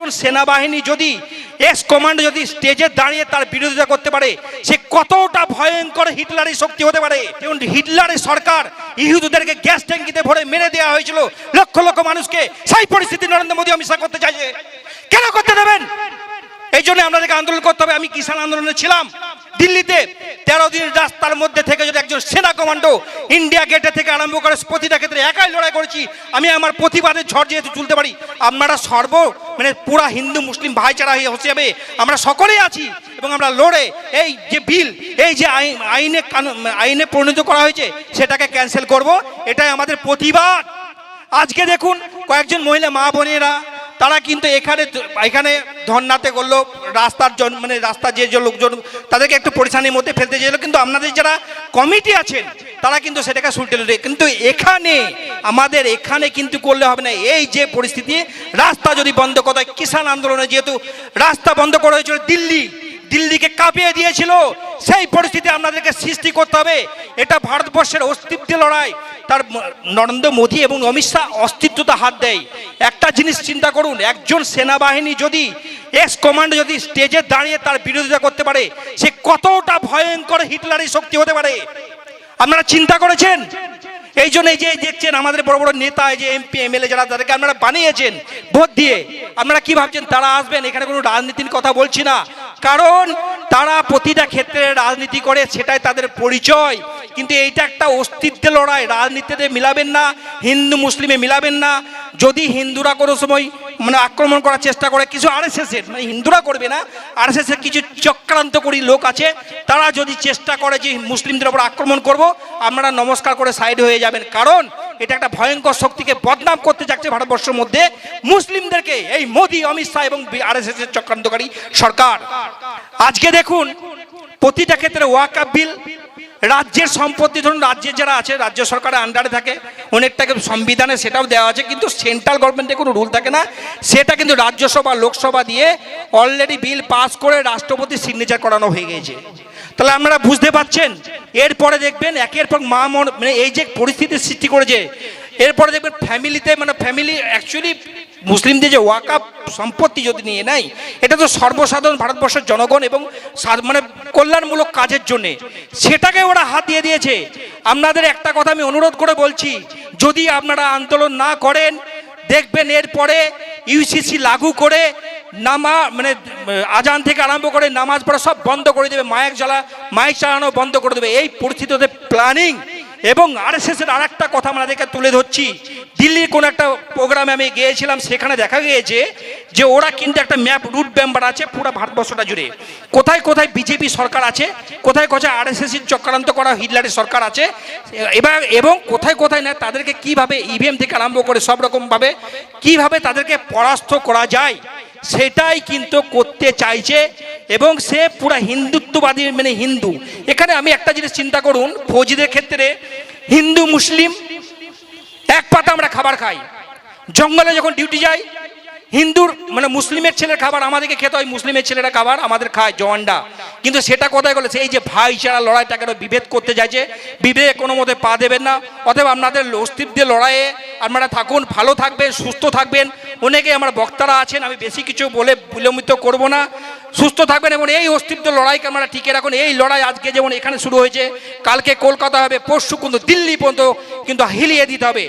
সেনাবাহিনী যদি S command যদি স্টেজে দাঁড়িয়ে তার বিরোধিতা করতে পারে, সে কতটা ভয়ঙ্কর হিটলারের শক্তি হতে পারে? যেমন হিটলারের সরকার ইহুদুদেরকে গ্যাস ট্যাঙ্কিতে ভরে মেরে দেওয়া হয়েছিল। লক্ষ লক্ষ মানুষকে সেই পরিস্থিতি নরেন্দ্র মোদী আমি শাহ করতে চাইছে। কেন করতে দেবেন? এই জন্য আমাদেরকে আন্দোলন করতে হবে। আমি কিষাণ আন্দোলনে ছিলাম। দিল্লিতে তেরো দিন রাস্তার মধ্যে থেকে যদি একজন সেনা কমান্ডো ইন্ডিয়া গেটে থেকে আরম্ভ করে প্রতিটা ক্ষেত্রে একাই লড়াই করেছি, আমি আমার প্রতিবাদের ঝড় যেহেতু তুলতে পারি, আপনারা সর্ব মানে পুরা হিন্দু, মুসলিম ভাইচারা হিসেবে আমরা সকলেই আছি এবং আমরা লড়ে এই যে বিল, এই যে আইনে আইনে পরিণত করা হয়েছে, সেটাকে ক্যান্সেল করব। এটাই আমাদের প্রতিবাদ। আজকে দেখুন কয়েকজন মহিলা মা বোনেরা তারা কিন্তু এখানে এখানে ধর্নাতে করল রাস্তার জন মানে রাস্তার যে যে লোকজন, তাদেরকে একটু পরিশানির মধ্যে ফেলতে চাইলো কিন্তু আপনাদের যারা কমিটি আছেন, তারা কিন্তু সেটাকে সুলটে লুটে, কিন্তু এখানে, আমাদের এখানে কিন্তু করলে হবে না। এই যে পরিস্থিতি, রাস্তা যদি বন্ধ করা হয়, কিষাণ আন্দোলনে যেহেতু রাস্তা বন্ধ করা হয়েছিল দিল্লি দিল্লিকে কাঁপিয়ে দিয়েছিল। সেই পরিস্থিতি আপনাদেরকে সৃষ্টি করতে হবে। এটা ভারতবর্ষের অস্তিত্ব লড়াই। তার নরেন্দ্র মোদী এবং অমিত শাহ অস্তিত্বতা হাত দেয়। একটা জিনিস চিন্তা করুন, একজন সেনাবাহিনী যদি এক্স কমান্ড যদি স্টেজে দাঁড়িয়ে তার বিরোধিতা করতে পারে, সে কতটা ভয়ঙ্কর হিটলারের শক্তি হতে পারে? আপনারা চিন্তা করেছেন? এই জন্য এই যে দেখছেন আমাদের বড় বড় নেতা, এই যে এমপি, এমএলএ যারা, তাদেরকে আপনারা বানিয়েছেন ভোট দিয়ে। আপনারা কি ভাবছেন, তারা আসবেন? এখানে কোনো রাজনীতির কথা বলছি না। কারণ তারা প্রতিটা ক্ষেত্রে রাজনীতি করে, সেটাই তাদের পরিচয়। কিন্তু এইটা একটা অস্তিত্বের লড়াই। রাজনীতিতে মিলাবেন না, হিন্দু মুসলিমে মিলাবেন না। যদি হিন্দুরা কোনো সময় মানে আক্রমণ করার চেষ্টা করে, কিছু আরএসএস এর মানে হিন্দুরা করবে না আরএসএস এর কিছু চক্রান্তকরী লোক আছে, তারা যদি চেষ্টা করে যে মুসলিমদের ওপর আক্রমণ করব, আপনারা নমস্কার করে সাইড হয়ে যাবেন। কারণ এটা একটা ভয়ঙ্কর শক্তিকে বদনাম করতে যাচ্ছে ভারতবর্ষের মধ্যে। মুসলিমদেরকে এই মোদী, অমিত শাহ এবং আরএসএস এর চক্রান্তকারী সরকার। আজকে দেখুন, প্রতিটা ক্ষেত্রে ওয়াকাপ বিল, রাজ্যের সম্পত্তি, ধরুন রাজ্যের যারা আছে, রাজ্য সরকারের আন্ডারে থাকে, অনেকটাকে সংবিধানে সেটাও দেওয়া আছে, কিন্তু সেন্ট্রাল গভর্নমেন্টে কোনো রুল থাকে না। সেটা কিন্তু রাজ্যসভা, লোকসভা দিয়ে অলরেডি বিল পাস করে রাষ্ট্রপতির সিগনেচার করানো হয়ে গেছে তাহলে আপনারা বুঝতে পারছেন? এরপরে দেখবেন, একের পর মা মন মানে এই যে পরিস্থিতির সৃষ্টি করেছে, এরপরে দেখবেন ফ্যামিলিতে মানে ফ্যামিলি অ্যাকচুয়ালি মুসলিমদের যে ওয়াকাপ সম্পত্তি যদি নিয়ে নেয়, এটা তো সর্বসাধারণ ভারতবর্ষের জনগণ এবং মানে কল্যাণমূলক কাজের জন্যে। সেটাকে ওরা হাত দিয়ে দিয়েছে। আপনাদের একটা কথা আমি অনুরোধ করে বলছি, যদি আপনারা আন্দোলন না করেন, দেখবেন এরপরে ইউসিসি লাগু করে নামা মানে আজান থেকে আরম্ভ করে নামাজ পড়া সব বন্ধ করে দেবে মায়ের জ্বালা, মাইক চালানো বন্ধ করে দেবে। এই পরিস্থিতিতে প্ল্যানিং এবং আরএসএস এর আরেকটা কথা আমাদেরকে তুলে ধরছি। দিল্লির কোন একটা প্রোগ্রামে আমি গিয়েছিলাম, সেখানে দেখা গিয়েছে যে ওরা কিন্তু একটা ম্যাপ রুট মেম্বার আছে পুরো ভারতবর্ষটা জুড়ে। কোথায় কোথায় বিজেপি সরকার আছে, কোথায় কোথায় আরএসএস এর চক্রান্ত করা হিটলারের সরকার আছে, এবার, এবং কোথায় কোথায় না, তাদেরকে কীভাবে ইভিএম থেকে আরম্ভ করে সব রকমভাবে, কীভাবে তাদেরকে পরাস্ত করা যায় সেটাই কিন্তু করতে চাইছে এবং সে পুরা হিন্দুত্ববাদী মানে হিন্দু। এখানে আমি একটা জিনিস চিন্তা করুন, ফৌজিদের ক্ষেত্রে হিন্দু, মুসলিম, এক পাতা আমরা খাবার খাই। জঙ্গলে যখন ডিউটি যাই, হিন্দুর মানে মুসলিমের ছেলের খাবার আমাদেরকে খেতে হয়, মুসলিমের ছেলেরা খাবার আমাদের খায়, জওয়ানরা। কিন্তু সেটা কোথায় গেলো? সেই যে ভাইচারা লড়াইটাকে বিভেদ করতে চাইছে বিভেদ কোনো মতে পা দেবেন না। অতএব আপনাদের অস্তিত্বের লড়াইয়ে আপনারা থাকুন, ভালো থাকবেন, সুস্থ থাকবেন। অনেকে আমার বক্তারা আছেন, আমি বেশি কিছু বলে বিলম্বিত করব না। সুস্থ থাকবেন এবং এই অস্তিত্ব লড়াইকে আমরা টিকে রাখুন। এই লড়াই আজকে যেমন এখানে শুরু হয়েছে, কালকে কলকাতা হবে, পরশু কিন্তু দিল্লি পর্যন্ত কিন্তু হিলিয়ে দিতে হবে।